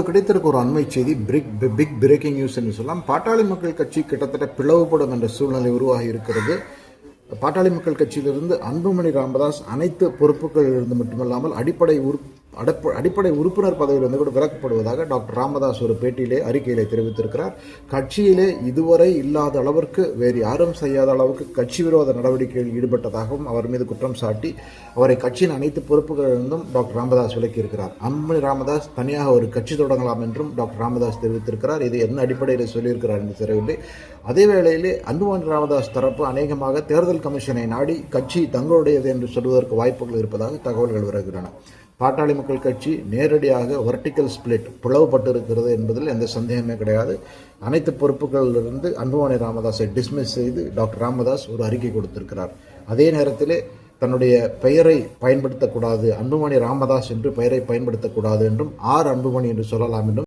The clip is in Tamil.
இப்போ கிடைத்திருக்க ஒரு அண்மை செய்தி பிரிக் பிக் பிரேக்கிங் நியூஸ் என்று சொல்லலாம். பாட்டாளி மக்கள் கட்சி கிட்டத்தட்ட பிளவுபடும் என்ற சூழ்நிலை உருவாகி இருக்கிறது. பாட்டாளி மக்கள் கட்சியிலிருந்து அன்புமணி ராமதாஸ் அனைத்து பொறுப்புகளிலிருந்து மட்டுமல்லாமல் அடிப்படை உறுப் அடப்ப அடிப்படை உறுப்பினர் பதவியிலிருந்து கூட விலக்கப்படுவதாக டாக்டர் ராமதாஸ் ஒரு பேட்டியிலே அறிக்கையிலே தெரிவித்திருக்கிறார். கட்சியிலே இதுவரை இல்லாத அளவிற்கு வேறு யாரும் செய்யாத அளவுக்கு கட்சி விரோத நடவடிக்கைகளில் ஈடுபட்டதாகவும் அவர் மீது குற்றம் சாட்டி அவரை கட்சியின் அனைத்து பொறுப்புகளிலிருந்தும் டாக்டர் ராமதாஸ் விலக்கியிருக்கிறார். அன்புமணி ராமதாஸ் தனியாக ஒரு கட்சி தொடங்கலாம் என்றும் டாக்டர் ராமதாஸ் தெரிவித்திருக்கிறார். இது என்ன அடிப்படையில் சொல்லியிருக்கிறார் என்று தெரியவில்லை. அதே வேளையிலே அன்புமணி ராமதாஸ் தரப்பு அநேகமாக தேர்தல் கமிஷனை நாடி கட்சி தங்களுடையது என்று சொல்வதற்கு வாய்ப்புகள் இருப்பதாக தகவல்கள் வருகின்றன. பாட்டாளி மக்கள் கட்சி நேரடியாக வெர்டிக்கல் ஸ்பிளிட் பிளவுபட்டிருக்கிறது என்பதில் எந்த சந்தேகமே கிடையாது. அனைத்து பொறுப்புகளிலிருந்து அன்புமணி ராமதாஸை டிஸ்மிஸ் செய்து டாக்டர் ராமதாஸ் ஒரு அறிக்கை கொடுத்திருக்கிறார். அதே நேரத்திலே தன்னுடைய பெயரை பயன்படுத்தக்கூடாது அன்புமணி ராமதாஸ் என்று பெயரை பயன்படுத்தக்கூடாது என்றும் ஆர் அன்புமணி என்று சொல்லலாம் என்றும்